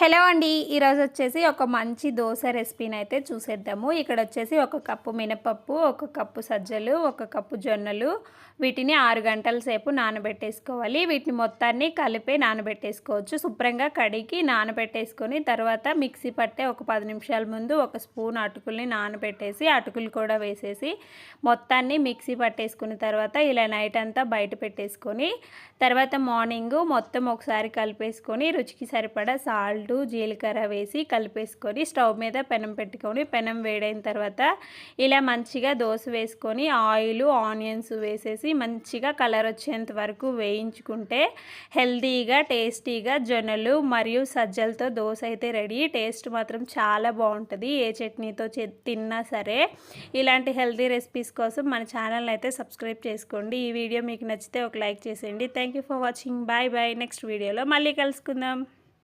Hello అండి ఈరోజు వచ్చేసి ఒక మంచి దోశ రెసిపీని అయితే చూసేద్దాము. ఇక్కడ వచ్చేసి ఒక కప్పు మినపప్పు ఒక కప్పు సజ్జలు ఒక కప్పు జొన్నలు వీటిని ఆరు గంటల సేపు నానబెట్టేసుకోవాలి. వీటిని మొత్తాన్ని కలిపి నానబెట్టేసుకోవచ్చు. శుభ్రంగా కడిగి నానబెట్టేసుకొని తర్వాత మిక్సీ పట్టే ఒక పది నిమిషాల ముందు ఒక స్పూన్ అటుకుల్ని నానబెట్టేసి అటుకులు కూడా వేసేసి మొత్తాన్ని మిక్సీ పట్టేసుకున్న తర్వాత ఇలా నైట్ అంతా బయట పెట్టేసుకొని తర్వాత మార్నింగ్ మొత్తం ఒకసారి కలిపేసుకొని రుచికి సరిపడా సాల్ట్ జీలకర్ర వేసి కలిపేసుకొని స్టవ్ మీద పెనం పెట్టుకొని పెనం వేడైన తర్వాత ఇలా మంచిగా దోశ వేసుకొని ఆయిల్ ఆనియన్స్ వేసేసి మంచిగా కలర్ వచ్చేంత వరకు వేయించుకుంటే హెల్తీగా టేస్టీగా జొన్నలు మరియు సజ్జలతో దోశ అయితే రెడీ. టేస్ట్ మాత్రం చాలా బాగుంటుంది. ఏ చట్నీతో తిన్నా సరే ఇలాంటి హెల్తీ రెసిపీస్ కోసం మన ఛానల్ అయితే సబ్స్క్రైబ్ చేసుకోండి. ఈ వీడియో మీకు నచ్చితే ఒక లైక్ చేసేయండి. Thank you for watching. Bye bye. Next వీడియోలో మళ్ళీ కలుసుకుందాం.